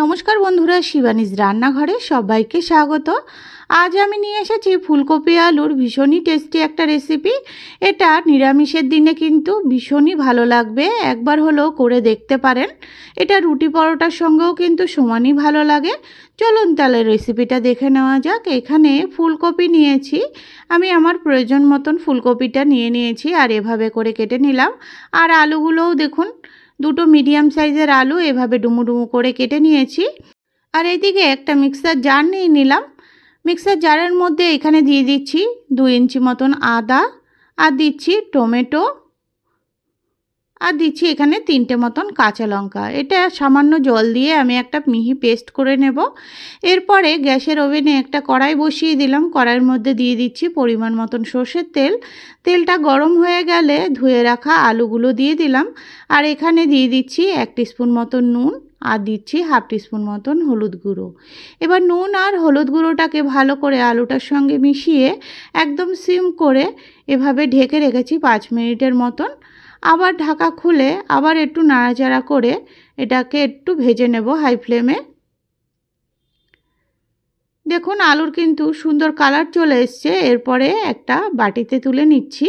নমস্কার বন্ধুরা, শিবানীজ রান্নাঘরে সবাইকে স্বাগত। আজ আমি নিয়ে এসেছি ফুলকপি আলুর ভীষণই টেস্টি একটা রেসিপি এটা নিরামিষের দিনে কিন্তু ভীষণই ভালো লাগবে, একবার হলেও করে দেখতে পারেন। এটা রুটি পরোটার সঙ্গেও কিন্তু সমানই ভালো লাগে। চলুন তাহলে রেসিপিটা দেখে নেওয়া যাক। এখানে ফুলকপি নিয়েছি। আমি আমার প্রয়োজন মতন ফুলকপিটা নিয়ে নিয়েছি আর এভাবে করে কেটে নিলাম। আর আলুগুলোও দেখুন দুটো মিডিয়াম সাইজের আলু এভাবে ডুমু ডুমু করে কেটে নিয়েছি। আর এইদিকে একটা মিক্সার জার নিয়ে নিলাম। মিক্সার জারের মধ্যে এখানে দিয়ে দিচ্ছি দু ইঞ্চি মতন আদা। আর দিচ্ছি টমেটো। আর দিচ্ছি এখানে তিনটে মতন কাঁচা লঙ্কা। এটা সামান্য জল দিয়ে আমি একটা মিহি পেস্ট করে নেব। এরপরে গ্যাসের ওভেনে একটা কড়াই বসিয়ে দিলাম। কড়াইয়ের মধ্যে দিয়ে দিচ্ছি পরিমাণ মতন সর্ষের তেল। তেলটা গরম হয়ে গেলে ধুয়ে রাখা আলুগুলো দিয়ে দিলাম। আর এখানে দিয়ে দিচ্ছি এক স্পুন মতন নুন আর দিচ্ছি হাফ টিস্পুন মতন হলুদ গুঁড়ো। এবার নুন আর হলুদ গুঁড়োটাকে ভালো করে আলুটার সঙ্গে মিশিয়ে একদম সিম করে এভাবে ঢেকে রেখেছি পাঁচ মিনিটের মতন। আবার ঢাকা খুলে আবার একটু নাড়াচাড়া করে এটাকে একটু ভেজে নেব হাই ফ্লেমে। দেখুন, আলুর কিন্তু সুন্দর কালার চলে এসছে। এরপরে একটা বাটিতে তুলে নিচ্ছি।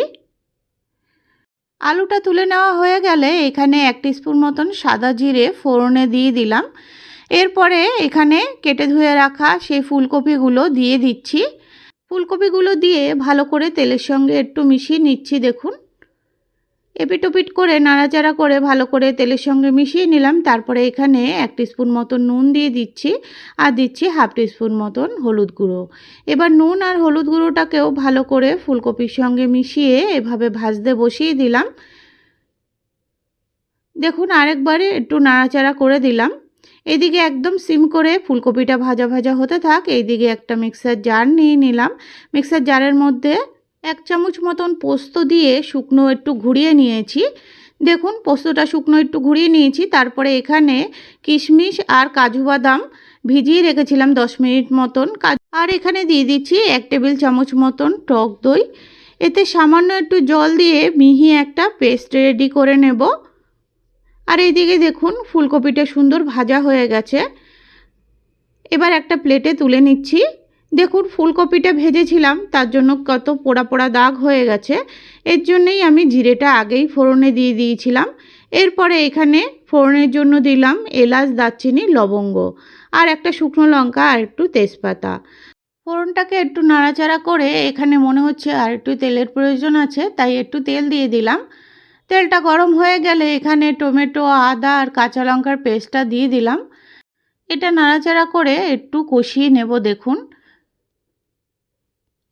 আলুটা তুলে নেওয়া হয়ে গেলে এখানে এক স্পুন মতন সাদা জিরে ফোড়নে দিয়ে দিলাম। এরপরে এখানে কেটে ধুয়ে রাখা সেই ফুলকপিগুলো দিয়ে দিচ্ছি। ফুলকপিগুলো দিয়ে ভালো করে তেলের সঙ্গে একটু মিশিয়ে নিচ্ছি, দেখুন। এপিটোপিট করে নাড়াচাড়া করে ভালো করে তেলের সঙ্গে মিশিয়ে নিলাম। তারপরে এখানে এক স্পুন মতন নুন দিয়ে দিচ্ছি আর দিচ্ছি হাফ স্পুন মতন হলুদ গুঁড়ো। এবার নুন আর হলুদ গুঁড়োটাকেও ভালো করে ফুলকপির সঙ্গে মিশিয়ে এভাবে ভাজতে বসিয়ে দিলাম। দেখুন, আরেকবারে একটু নাড়াচাড়া করে দিলাম। এদিকে একদম সিম করে ফুলকপিটা ভাজা ভাজা হতে থাক। এইদিকে একটা মিক্সার জার নিয়ে নিলাম। মিক্সার জারের মধ্যে এক চামচ মতন পোস্ত দিয়ে শুকনো একটু ঘুরিয়ে নিয়েছি। দেখুন, পোস্তটা শুকনো একটু ঘুরিয়ে নিয়েছি। তারপরে এখানে কিশমিশ আর কাজু বাদাম ভিজিয়ে রেখেছিলাম দশ মিনিট মতন। আর এখানে দিয়ে দিচ্ছি এক টেবিল চামচ মতন টক দই। এতে সামান্য একটু জল দিয়ে মিহি একটা পেস্ট রেডি করে নেব। আর এইদিকে দেখুন, ফুলকপিটা সুন্দর ভাজা হয়ে গেছে। এবার একটা প্লেটে তুলে নিচ্ছি। দেখুন, ফুলকপিটা ভেজেছিলাম, তার জন্য কত পোড়া পোড়া দাগ হয়ে গেছে। এর জন্যই আমি জিরেটা আগেই ফোড়নে দিয়ে দিয়েছিলাম। এরপরে এখানে ফোড়নের জন্য দিলাম এলাচ, দারচিনি, লবঙ্গ আর একটা শুকনো লঙ্কা আর একটু তেজপাতা। ফোড়নটাকে একটু নাড়াচাড়া করে এখানে মনে হচ্ছে আর একটু তেলের প্রয়োজন আছে, তাই একটু তেল দিয়ে দিলাম। তেলটা গরম হয়ে গেলে এখানে টমেটো, আদা আর কাঁচা লঙ্কার পেস্টটা দিয়ে দিলাম। এটা নাড়াচাড়া করে একটু কষিয়ে নেব, দেখুন।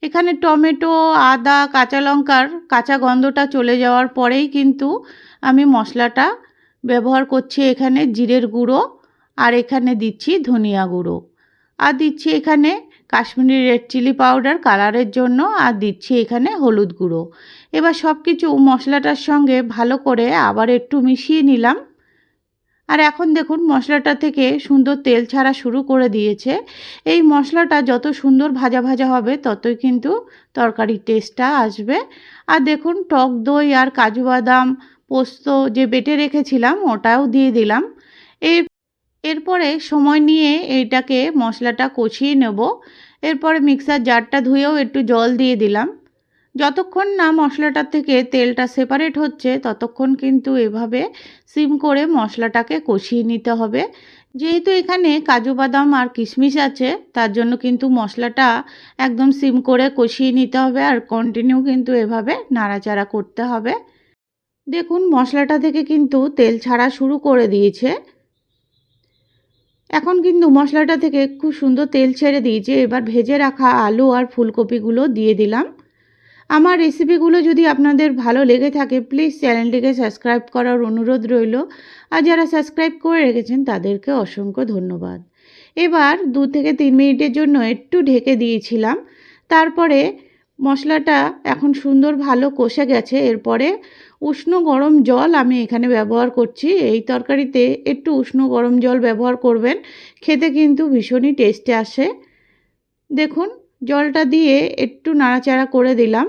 এখানে টমেটো, আদা, কাঁচা লঙ্কার কাঁচা গন্ধটা চলে যাওয়ার পরেই কিন্তু আমি মশলাটা ব্যবহার করছি এখানে জিরের গুঁড়ো আর এখানে দিচ্ছি ধনিয়া গুঁড়ো। আর দিচ্ছি এখানে কাশ্মীরি রেড চিলি পাউডার কালারের জন্য আর দিচ্ছি এখানে হলুদ গুঁড়ো। এবার সব কিছু মশলাটার সঙ্গে ভালো করে আবার একটু মিশিয়ে নিলাম। আর এখন দেখুন মশলাটা থেকে সুন্দর তেল ছাড়া শুরু করে দিয়েছে। এই মশলাটা যত সুন্দর ভাজা ভাজা হবে ততই কিন্তু তরকারির টেস্টটা আসবে। আর দেখুন টক দই আর কাজু বাদাম পোস্ত যে বেটে রেখেছিলাম ওটাও দিয়ে দিলাম। এর, এরপরে সময় নিয়ে এইটাকে মশলাটা কষিয়ে নেব। এরপরে মিক্সার জারটা ধুয়েও একটু জল দিয়ে দিলাম। যতক্ষণ না মশলাটার থেকে তেলটা সেপারেট হচ্ছে, ততক্ষণ কিন্তু এভাবে সিম করে মশলাটাকে কষিয়ে নিতে হবে। যেহেতু এখানে কাজু বাদাম আর কিশমিশ আছে, তার জন্য কিন্তু মশলাটা একদম সিম করে কষিয়ে নিতে হবে আর কন্টিনিউ কিন্তু এভাবে নাড়াচাড়া করতে হবে। দেখুন, মশলাটা থেকে কিন্তু তেল ছাড়া শুরু করে দিয়েছে। এখন কিন্তু মশলাটা থেকে খুব সুন্দর তেল ছেড়ে দিয়েছে। এবার ভেজে রাখা আলু আর ফুলকপিগুলো দিয়ে দিলাম। আমার রেসিপিগুলো যদি আপনাদের ভালো লেগে থাকে প্লিজ চ্যানেলটিকে সাবস্ক্রাইব করার অনুরোধ রইল। আর যারা সাবস্ক্রাইব করে রেখেছেন, তাদেরকে অসংখ্য ধন্যবাদ। এবার দু থেকে তিন মিনিটের জন্য একটু ঢেকে দিয়েছিলাম। তারপরে মশলাটা এখন সুন্দর ভালো কষে গেছে। এরপরে উষ্ণ গরম জল আমি এখানে ব্যবহার করছি। এই তরকারিতে একটু উষ্ণ গরম জল ব্যবহার করবেন। খেতে কিন্তু ভীষণই টেস্টে আসে। দেখুন জলটা দিয়ে একটু নাড়াচাড়া করে দিলাম।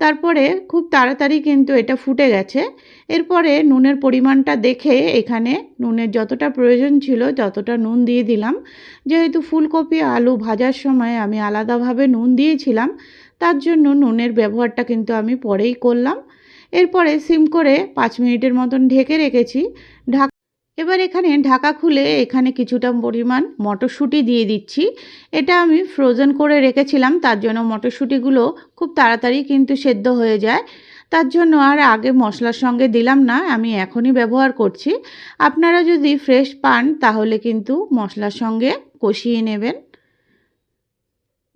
তারপরে খুব তাড়াতাড়ি কিন্তু এটা ফুটে গেছে। এরপরে নুনের পরিমাণটা দেখে এখানে নুনের যতটা প্রয়োজন ছিল ততটা নুন দিয়ে দিলাম। যেহেতু ফুলকপি, আলু ভাজার সময় আমি আলাদাভাবে নুন দিয়েছিলাম, তার জন্য নুনের ব্যবহারটা কিন্তু আমি পরেই করলাম। এরপরে সিম করে পাঁচ মিনিটের মতন ঢেকে রেখেছি। ঢাক এবার এখানে ঢাকা খুলে এখানে কিছুটা পরিমাণ মটরশুঁটি দিয়ে দিচ্ছি। এটা আমি ফ্রোজেন করে রেখেছিলাম, তার জন্য মটরশুঁটিগুলো খুব তাড়াতাড়ি কিন্তু সেদ্ধ হয়ে যায়। তার জন্য আর আগে মশলার সঙ্গে দিলাম না, আমি এখনই ব্যবহার করছি। আপনারা যদি ফ্রেশ পান, তাহলে কিন্তু মশলার সঙ্গে কষিয়ে নেবেন।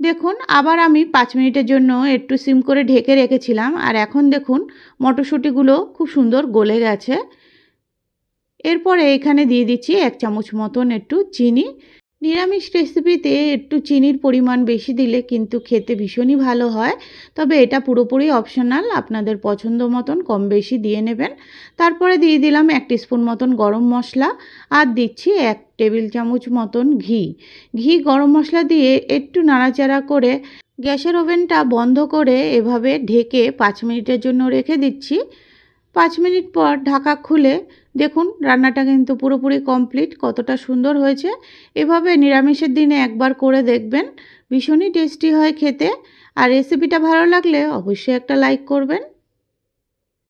দেখুন, আবার আমি পাঁচ মিনিটের জন্য একটু সিম করে ঢেকে রেখেছিলাম, আর এখন দেখুন মটরশুঁটিগুলো খুব সুন্দর গলে গেছে। এরপরে এখানে দিয়ে দিচ্ছি এক চামচ মতন একটু চিনি। নিরামিষ রেসিপিতে একটু চিনির পরিমাণ বেশি দিলে কিন্তু খেতে ভীষণই ভালো হয়। তবে এটা পুরোপুরি অপশনাল আপনাদের পছন্দ মতন কম বেশি দিয়ে নেবেন। তারপরে দিয়ে দিলাম এক স্পুন মতন গরম মশলা আর দিচ্ছি এক টেবিল চামচ মতন ঘি। ঘি গরম মশলা দিয়ে একটু নাড়াচাড়া করে গ্যাসের ওভেনটা বন্ধ করে এভাবে ঢেকে পাঁচ মিনিটের জন্য রেখে দিচ্ছি। পাঁচ মিনিট পর ঢাকা খুলে দেখুন, রান্নাটা কিন্তু পুরোপুরি কমপ্লিট কতটা সুন্দর হয়েছে। এভাবে নিরামিষের দিনে একবার করে দেখবেন, ভীষণই টেস্টি হয় খেতে। আর রেসিপিটা ভালো লাগলে অবশ্যই একটা লাইক করবেন।